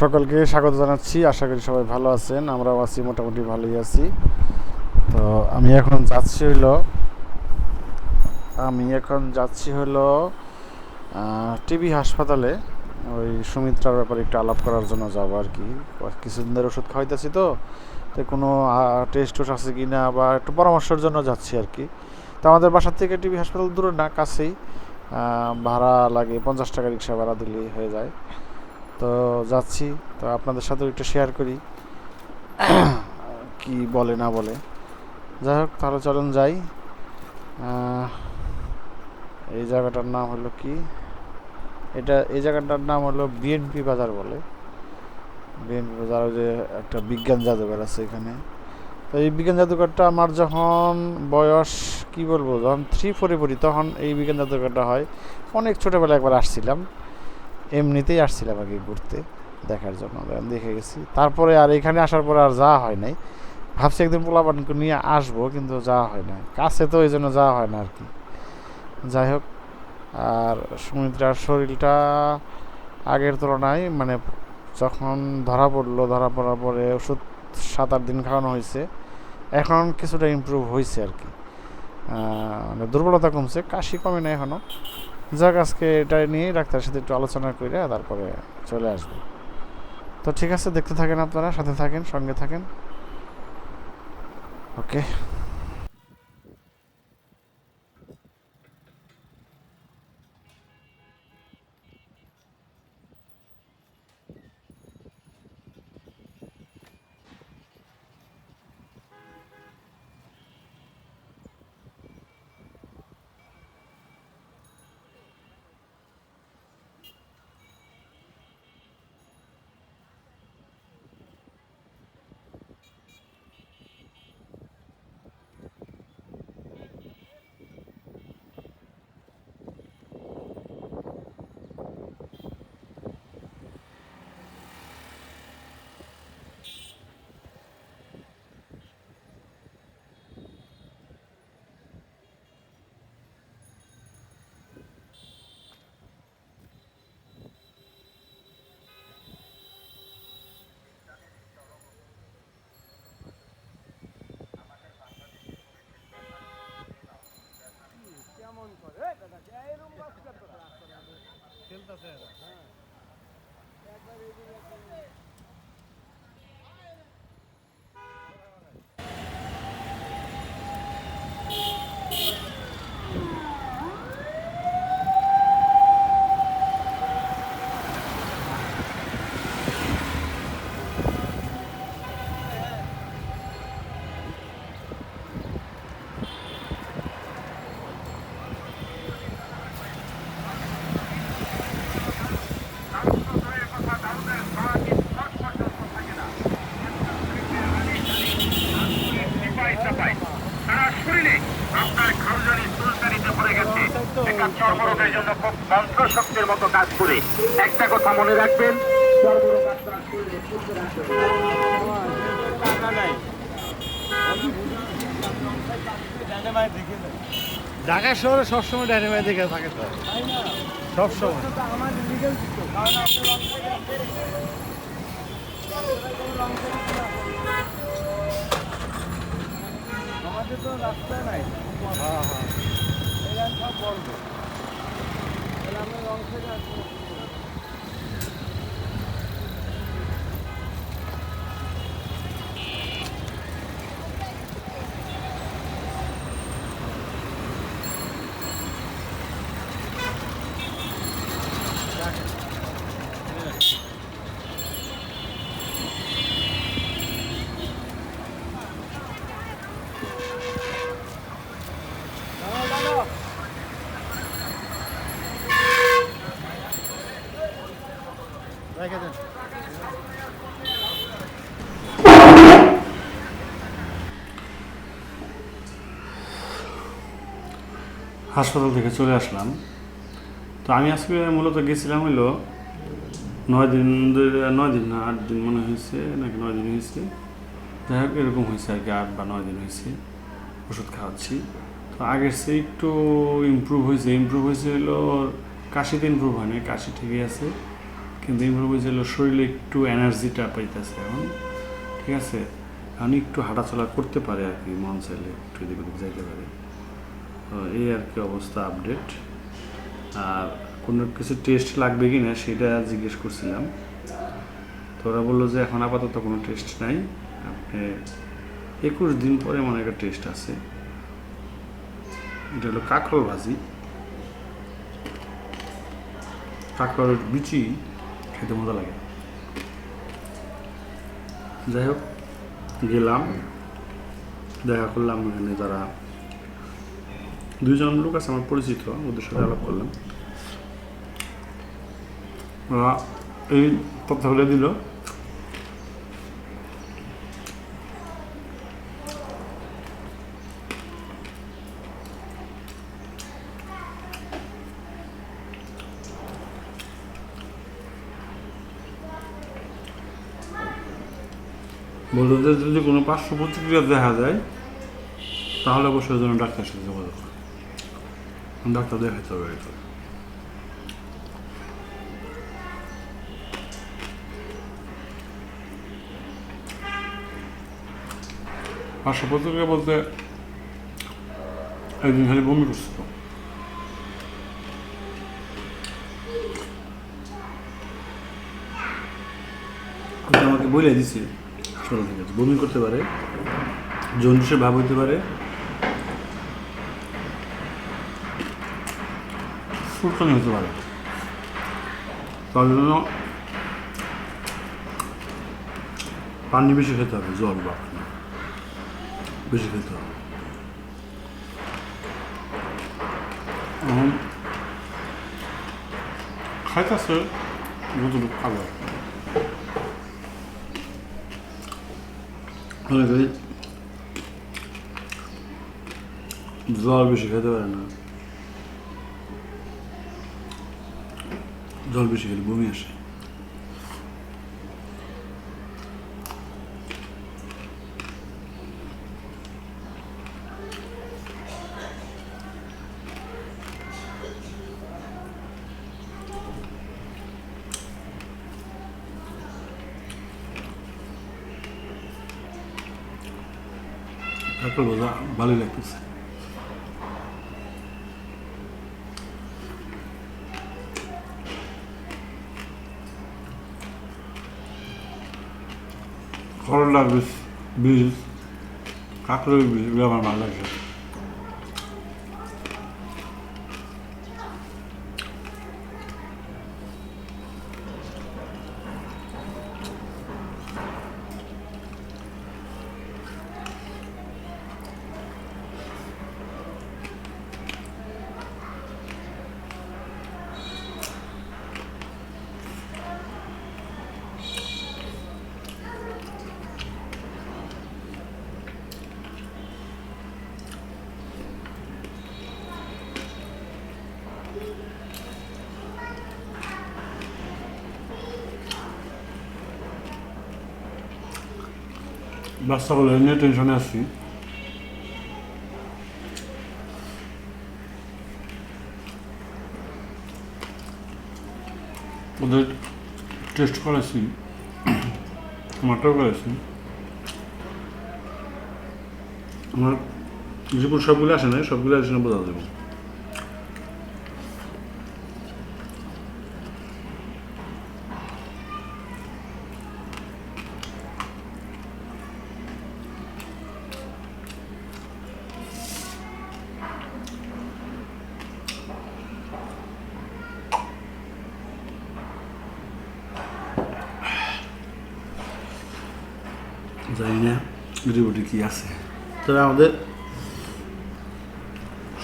সকলকে স্বাগত জানাচ্ছি। আশা করি সবাই ভালো আছেন। আমরাও আছি, মোটামুটি ভালোই আছি। তো আমি এখন যাচ্ছি হলো আমি এখন যাচ্ছি হলো টিবি হাসপাতালে। ওই সুমিত্রার ব্যাপারে একটু আলাপ করার জন্য যাব আর কি। কিছুদিন ধরে ওষুধ খাওয়াইতেছি তো তো কোনো টেস্ট টোস্ট আছে কি না বা একটু পরামর্শের জন্য যাচ্ছি আর কি। তো আমাদের বাসার থেকে টিবি হাসপাতাল দূরে না, কাছেই। ভাড়া লাগে পঞ্চাশ টাকা রিক্সা ভাড়া দিলেই হয়ে যায়। তো যাচ্ছি। তো আপনাদের সাথে একটু শেয়ার করি। কি বলে, না বলে। যাই হোক, তাহলে চলুন যাই। এই জায়গাটার নাম হলো কি? এটা, এই জায়গাটার নাম হলো বিএনপি বাজার বলে। বিএনপি বাজার যে একটা বিজ্ঞান জাদুঘর আছে এখানে। তো এই বিজ্ঞান জাদুঘরটা আমার যখন বয়স, কি বলব, যখন থ্রি ফোরে পড়ি, তখন এই বিজ্ঞান জাদুঘরটা হয়। অনেক ছোটোবেলায় একবার আসছিলাম। এমনিতেই আসছিলাম আগে ঘুরতে, দেখার জন্য। দেখে গেছি। তারপরে আর এখানে আসার পরে আর যাওয়া হয় নাই। ভাবছি একদিন পোলাপানকে নিয়ে আসব, কিন্তু যাওয়া হয় না কাছে তো এই জন্য যাওয়া হয় না আর কি। যাই হোক, আর সুমিত্রার শরীরটা আগের তুলনায় মানে যখন ধরা পড়ল, ধরা পড়ার পরে ওষুধ সাত আট দিন খাওয়ানো হয়েছে, এখন কিছুটা ইমপ্রুভ হয়েছে আর কি। মানে দুর্বলতা কমছে, কাশি কমে না এখনও যাক, আজকে এটা নিয়ে ডাক্তারের সাথে একটু আলোচনা করে তারপরে চলে আসব। তো ঠিক আছে, দেখতে থাকেন আপনারা, সাথে থাকেন, সঙ্গে থাকেন। ওকে। সারা চর্মরোগের জন্য খুব মন্ত্র শক্তির মতো কাজ করে একটা কথা মনে রাখবেন ঢাকা শহরে সবসময় ডাইনামাই দেখে থাকে তো। সবসময়। আমাদের তো রাস্তা নাই। হ্যাঁ হ্যাঁ। সব বন্ধ। তাহলে আমরা রং থেকে আসব রেখে দেন হাসপাতাল থেকে চলে আসলাম। তো আমি আজকে মূলত গেছিলাম হলো নয় দিন নয় দিন না, আট দিন মনে হয়েছে, নাকি নয় দিন হয়েছে। যাই হোক, এরকম হয়েছে আর কি, আট বা নয় দিন হয়েছে, ওষুধ খাওয়াচ্ছি। তো আগের চেয়ে একটু ইমপ্রুভ হয়েছে ইমপ্রুভ হয়েছে হলো কাশিতে ইমপ্রুভ হয়নি কাশি ঠিকই আছে, কিন্তু ইম্প্রুভ হয়েছে বুঝছিল শরীরে একটু এনার্জিটা পাইতেছে এখন, ঠিক আছে? এখন একটু হাঁটাচলা করতে পারে আর কি, মন চাইলে একটু এদিক ওদিক যাইতে পারে। এই আর কি অবস্থা আপডেট আর কোনো কিছু টেস্ট লাগবে কি না সেটা জিজ্ঞেস করছিলাম। তো ওরা বলল যে এখন আপাতত কোনো টেস্ট নাই। আপনি একুশ দিন পরে মনে একটা টেস্ট আছে। এটা হলো কাঁকরোল ভাজি কাঁকরোলের বিচি খেতে মজা লাগে। যাই হোক, গেলাম। দেখা করলাম এখানে যারা দুইজন লোক আছে আমার পরিচিত, ওদের সাথে আলাপ করলাম। ওরা এই তথ্যগুলো দিল। যে যদি কোনো পার্শ্ব প্রতিক্রিয়া দেখা যায়, তাহলে অবশ্যই যেন ডাক্তারের সাথে যোগাযোগ ডাক্তার দেখাতে হবে এটা পার্শ্ব প্রতিক্রিয়া বলতে একদিন খালি বমি করছিল আমাকে বলে দিছে হাসপাতাল থেকে বমি করতে পারে জন্ডিসের ভাব হতে পারে ফুটকানি হতে পারে তার জন্য পানি বেশি খেতে হবে জল বা পানি বেশি খেতে হবে এখন খাইতেছে যতটুকু খাবে অনেকে জল বেশি জল বেশি খেলে বমি আসে। তারপর ভালোই লাগতেছে। করলার বীজ কাঁকড়ের বীজ এগুলো আমার ভালো লাগে বাচ্চাগুলো নিয়ে টেনশনে আছি ওদের টেস্ট করেছি মাটাও করেছি আমার রিপোর্ট সবগুলো আসে না সবগুলো আসে না বোঝা যাবে জানি না রিপোর্টে কি আছে? তবে আমাদের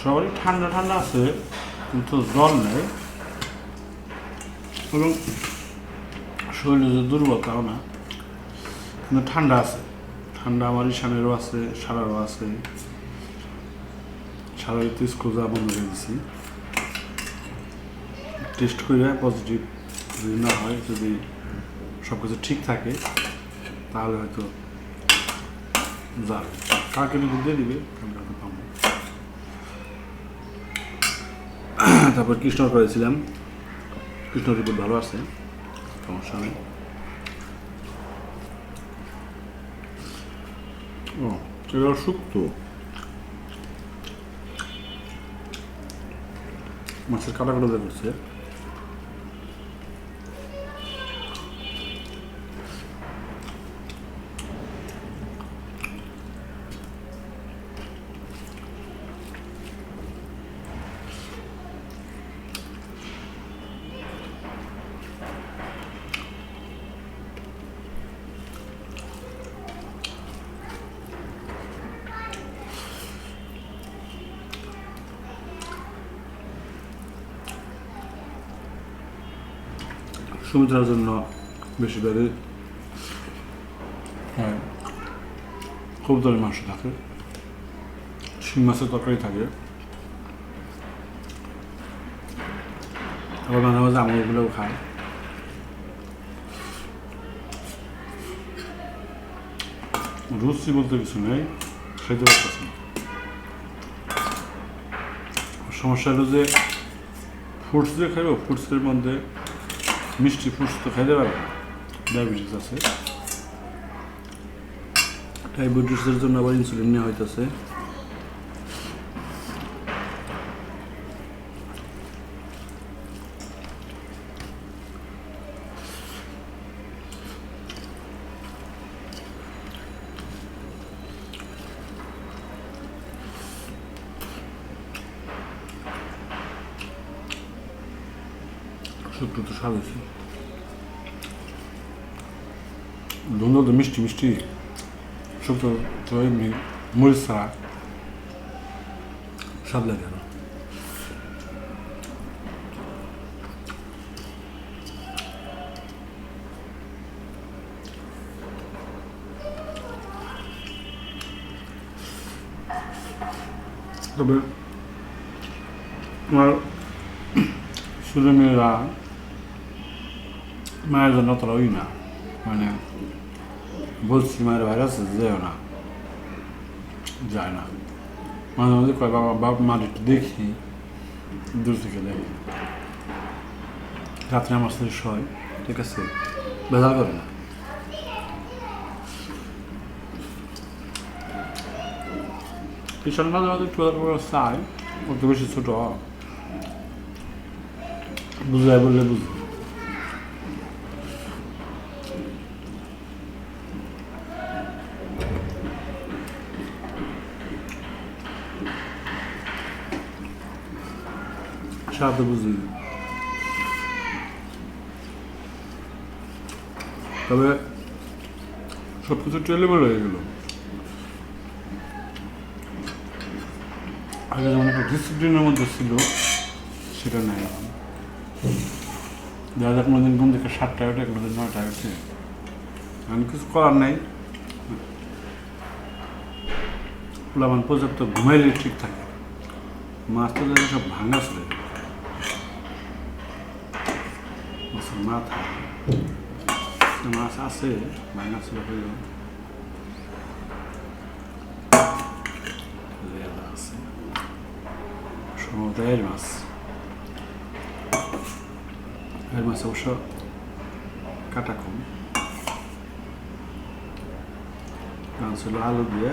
সবারই ঠান্ডা ঠান্ডা আছে কিন্তু জল নেই। এবং শরীরে যে দুর্বল তাও না। কিন্তু ঠান্ডা আছে। ঠান্ডা আমার ঈশানেরও আছে সারারও আছে। সারার তো স্কুল যাওয়া বন্ধ করে দিছি। টেস্ট করে পজিটিভ যদি না হয় যদি সব কিছু ঠিক থাকে তাহলে হয়তো যাবে কাকে দিয়ে দিবে আমরা পাবো তারপর কৃষ্ণ করেছিলাম কৃষ্ণ রিপোর্ট ভালো আছে সমস্যা নেই ও এটা শুক্তো মাছের কাটা কাটা করছে সুমিত্রার জন্য হ্যাঁ। কবুতরের মাংস থাকে। শিং মাছের তরকারি থাকে। আবার মাঝে মাঝে আমলগুলোও খায়। রুচি বলতে কিছু নেই খেতে পারতেছে সমস্যা হলো যে ফ্রুটস দিয়ে খাইব ফ্রুটসের মধ্যে মিষ্টি ফ্রুটস তো খাইতে পারবে ডায়াবেটিস আছে ডায়াবেটিসের জন্য আবার ইনসুলিন নেওয়া হইতেছে শুক্তো তো স্বাদ হয়েছে ধুন্দা তো মিষ্টি মিষ্টি শুক্তো তো এমনি মরিচ ছাড়া স্বাদ লাগে আরও তবে আমার ছেলে মেয়েরা মায়ের জন্য অতটা ওই না মানে বলছি মায়ের বাইরে আছে যেও না যায় না। মাঝে মাঝে কয়, বাবা বাবা মার একটু দেখি, দূর থেকে দেখি। রাত্রে আমার সাথে শয়, ঠিক আছে বেজাল করে না। কিষান মাঝে মাঝে একটু চায় অত বেশি ছোট। বুঝায় বললে বুঝবে। সাথে বুঝি তবে সব কিছু ট্রেলেবল হয়ে গেল আগে যেমন একটা ডিসিপ্লিনের মধ্যে ছিল সেটা নাই এখন দেখা যাক কোনোদিন ঘুম থেকে সাতটায় ওঠে কোনোদিন নয়টায় ওঠে আমি কিছু করার নাই প্লাবান পর্যাপ্ত ঘুমাইলে ঠিক থাকে মাছ তো সব ভাঙা ছিল মাছের মাথা মাছ আছে ভাঙা ছিল হইল আছে সম্ভবত এর মাছ এর মাছ অবশ্য কাটা কম গান ছিল আলু দিয়ে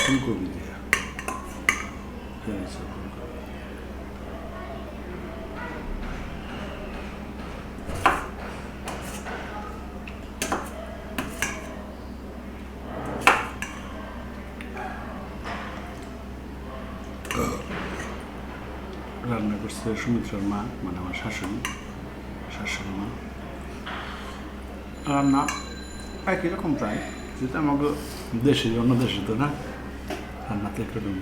ফুলকপি দিয়ে এই হচ্ছে সুমিত্রার মা মানে আমার শাশুড়ি শাশুড়ি মা, রান্না একই রকম প্রায়, যেটা আমাকে দেশে অন্য দেশে তো না, রান্নাতে একরকম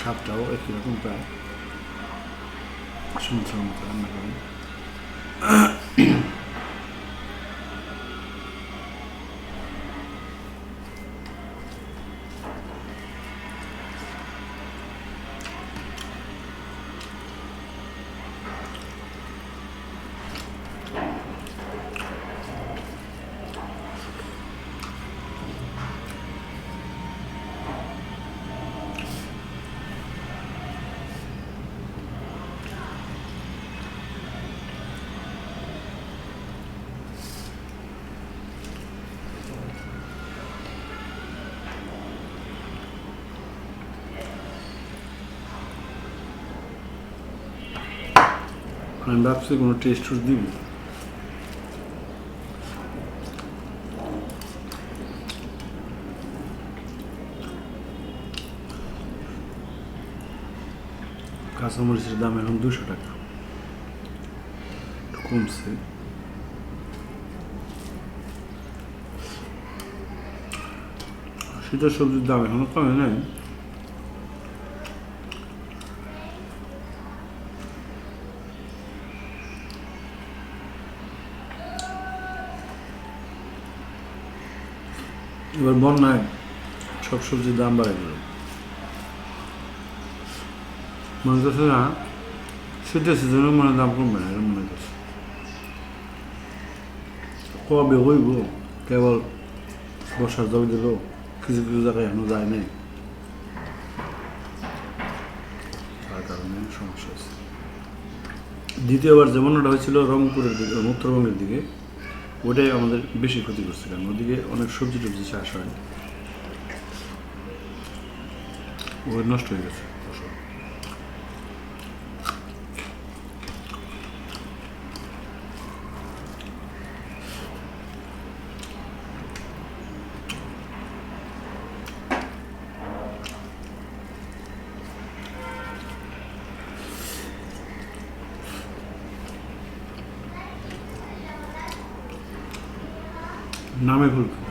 স্বাদটাও একই রকম প্রায়। সুমিত্রার মতো রান্না করেন আমি ভাবছি কোনো টেস্ট দিব। কাঁচামরিচের দাম এখন দুশো টাকা। কমছে। শীতের সবজির দাম এখনও কমে নাই। এবার বন্যায় সব সবজির দাম বাড়ে গেল মনে করছে না শীতের সিজনে মনে দাম কমবে না মনে করছে। কবে হইব? কেবল বর্ষার জল দিল, কিছু কিছু জায়গায় এখনও যায় নাই। তার কারণে সমস্যা আছে দ্বিতীয়বার যেমন ওটা হয়েছিল রংপুরের দিকে, উত্তরবঙ্গের দিকে ওটাই আমাদের বেশি ক্ষতি করছে, কারণ ওদিকে অনেক সবজি টবজি চাষ হয়। ওই নষ্ট হয়ে গেছে। নামে ভুল।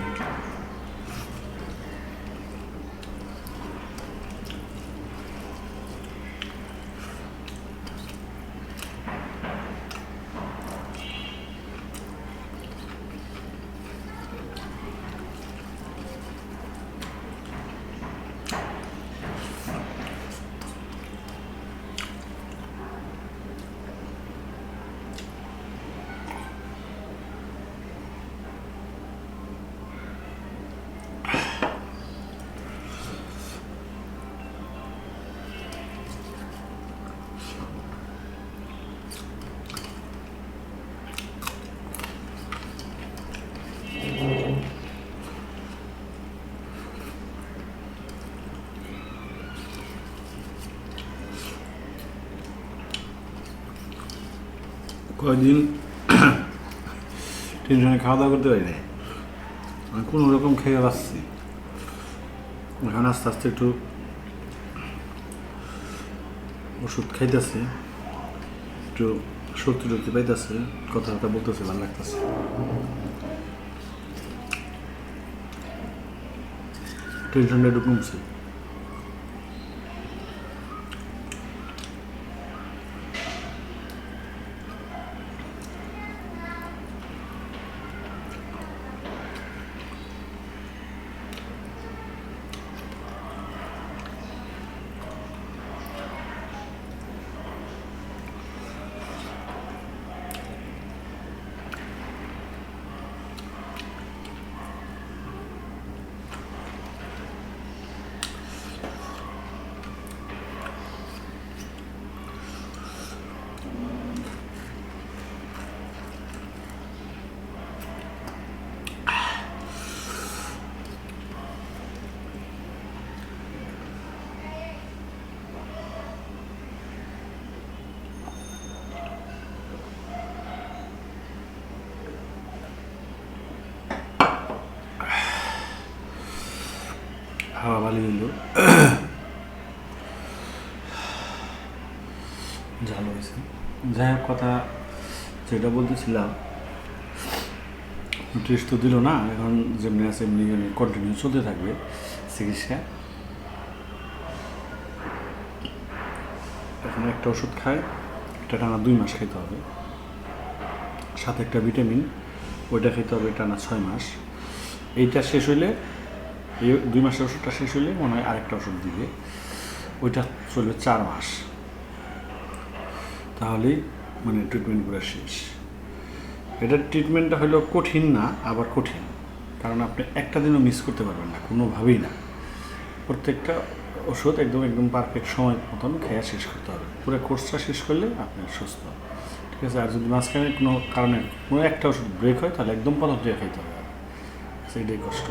কয়েকদিন টেনশনে খাওয়া দাওয়া করতে পারি না কোনো রকম খেয়ে পাচ্ছি এখন আস্তে আস্তে একটু ওষুধ খাইতেছে। একটু শক্তি টক্তি পাইতেছে, কথাবার্তা বলতেছে, ভালো লাগতেছে। টেনশনটা একটু কমছে হাওয়া ভালো দিল ভালো হয়েছে যাই হোক, কথা যেটা বলতেছিলাম টেস্ট তো দিল না, এখন যেমনি আছে এমনি কন্টিনিউ চলতে থাকবে চিকিৎসা। এখন একটা ওষুধ খায়, এটা টানা দুই মাস খেতে হবে। সাথে একটা ভিটামিন ওইটা খেতে হবে টানা ছয় মাস। এইটা শেষ হইলে, এই দুই মাসের ওষুধটা শেষ হইলে মনে হয় আরেকটা ওষুধ দিবে। ওইটা চলবে চার মাস। তাহলেই মানে ট্রিটমেন্ট পুরো শেষ। এটার ট্রিটমেন্টটা হলো কঠিন না, আবার কঠিন। কারণ আপনি একটা দিনও মিস করতে পারবেন না, কোনোভাবেই না। প্রত্যেকটা ওষুধ একদম একদম পারফেক্ট সময় মতন খেয়া শেষ করতে হবে। পুরো কোর্সটা শেষ করলে আপনি সুস্থ। ঠিক আছে? আর যদি মাঝখানে কোনো কারণে কোনো একটা ওষুধ ব্রেক হয়, তাহলে একদম প্রথম দিয়ে খাইতে হবে। সেইটাই কষ্ট।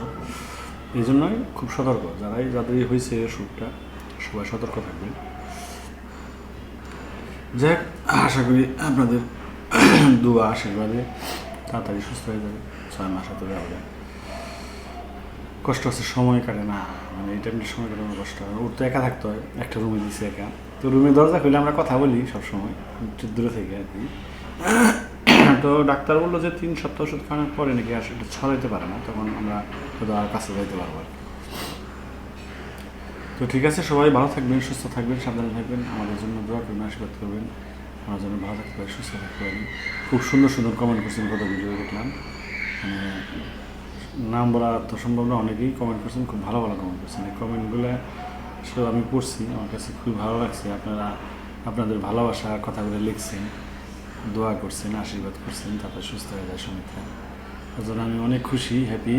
এই জন্যই খুব সতর্ক। যারাই, যাদের হয়েছে অসুখটা সবাই সতর্ক থাকবেন। যাক, আশা করি আপনাদের দুয়া আশীর্বাদে তাড়াতাড়ি সুস্থ হয়ে যাবে। ছয় মাস হতে যাবে কষ্ট হচ্ছে, সময় কাটে না। মানে এই টাইমটা সময় কাটানো কষ্ট। হয় ওর তো একা থাকতে হয়, একটা রুমে দিছে একা। তো রুমে দরজা খুলে আমরা কথা বলি সবসময়, একটু দূরে থেকে আর কি। তো ডাক্তার বলল যে, তিন সপ্তাহ ওষুধ খাওয়ানোর পরে নাকি আসলে ছড়াইতে পারে না। তখন আমরা হয়তো আর কাছে যাইতে পারব আর কি। তো ঠিক আছে, সবাই ভালো থাকবেন, সুস্থ থাকবেন, সাবধানে থাকবেন। আমাদের জন্য দোয়া করবেন, আশীর্বাদ করবেন। আমার জন্য ভালো থাকতে পারে সুস্থ থাকতে পারেন। খুব সুন্দর সুন্দর কমেন্ট করছেন কত ভিডিও দেখলাম। মানে নাম বলা তো সম্ভব না, অনেকেই কমেন্ট করছেন, খুব ভালো ভালো কমেন্ট করছেন। এই কমেন্টগুলো আসলে আমি পড়ছি, আমার কাছে খুবই ভালো লাগছে। আপনারা, আপনাদের ভালোবাসা কথাগুলো লিখছেন, দোয়া করছেন, আশীর্বাদ করছেন, তারপরে সুস্থ হয়ে যায় সমীক্ষা তার জন্য আমি অনেক খুশি হ্যাপি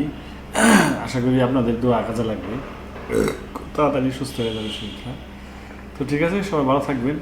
আশা করি আপনাদের দোয়া কাজে লাগবে। তাড়াতাড়ি সুস্থ হয়ে যাবে শরীরটা। তো ঠিক আছে সবাই ভালো থাকবেন।